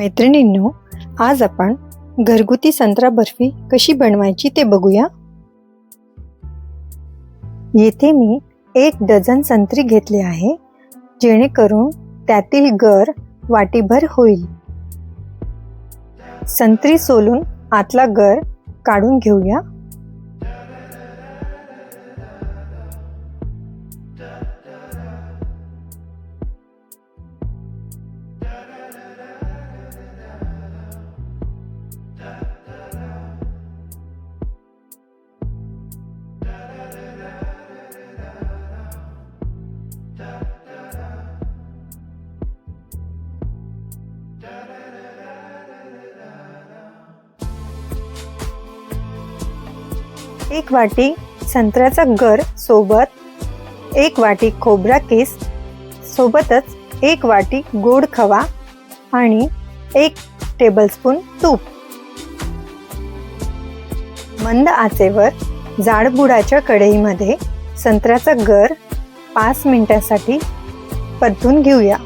मैत्रिणींनो आज आपण घरगुती संत्रा बर्फी कशी बनवायची ते बघूया. येथे मी एक डझन संत्री घेतले आहे जेणेकरून त्यातील गर वाटीभर होईल. संत्री सोलून आतला गर काढून घेऊया. एक वाटी संत्र्याचा गर सोबत एक वाटी खोबरा केस सोबतच एक वाटी गोड खवा आणि एक टेबलस्पून तूप. मंद आचेवर जाडबुडाच्या कढईमध्ये संत्र्याचा गर पाच मिनिटांसाठी परतून घेऊया.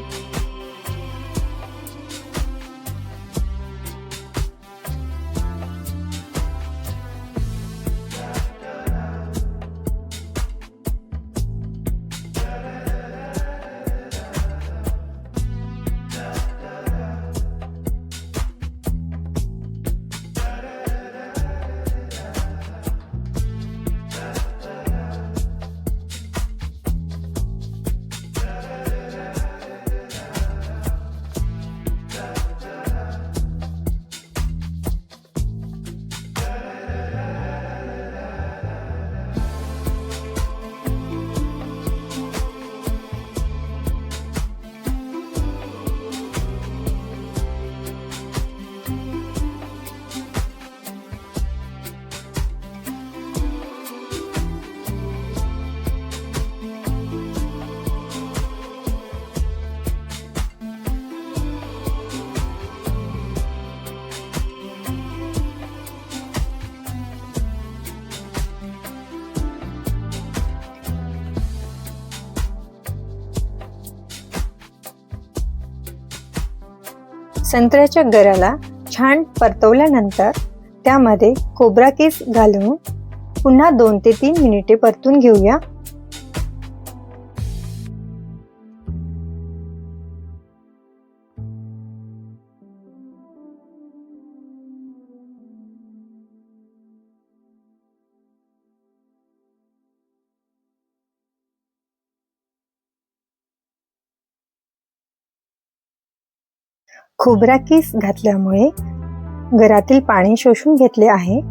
संत्र्याच्या गराला छान परतवल्यानंतर त्यामध्ये कोबरा केस घालून पुन्हा दोन ते तीन मिनिटे परतून घेऊया. खोबरा किस घातल्यामुळे घरातील पाणी शोषून घेतले आहे.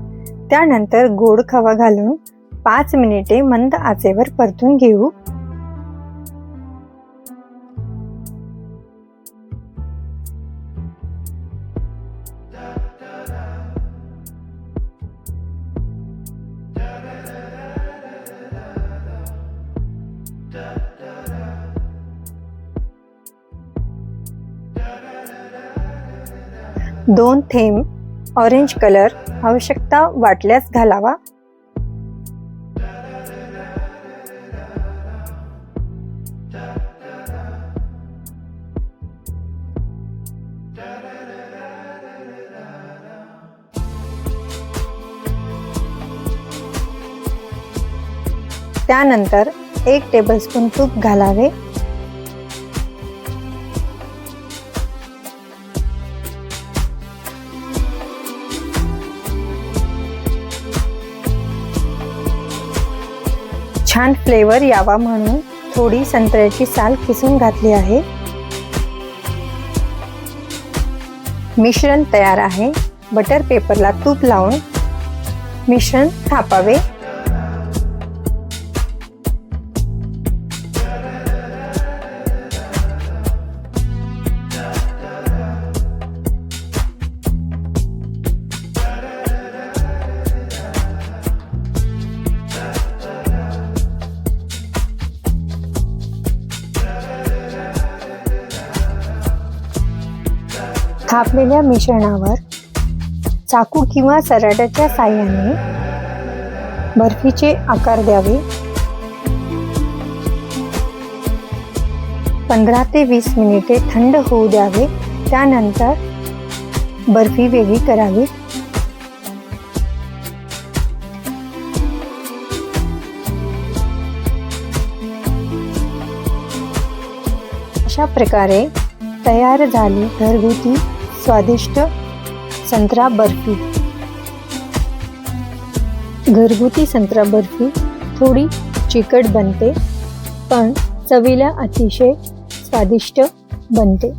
त्यानंतर गोड खवा घालून पाच मिनिटे मंद आचेवर परतून घेऊ. दोन थेंब ऑरेंज कलर आवश्यकता वाटल्यास घालावा. त्यानंतर एक टेबलस्पून तूप घालावे. छान फ्लेवर यावा म्हणून थोडी संत्र्याची साल किसून घातली आहे. मिश्रण तयार आहे. बटर पेपरला तूप लावून मिश्रण थापावे. थापलेल्या मिश्रणावर चाकू किंवा सराट्याच्या साह्याने बर्फीचे आकार द्यावे. पंधरा ते वीस मिनिटे थंड होऊ द्यावे. त्यानंतर बर्फी वेगळी करावी. अशा प्रकारे तयार झाली घरगुती स्वादिष्ट संत्रा बर्फी. घरगुती संत्रा बर्फी थोडी चिकट बनते पण चवीला अतिशय स्वादिष्ट बनते.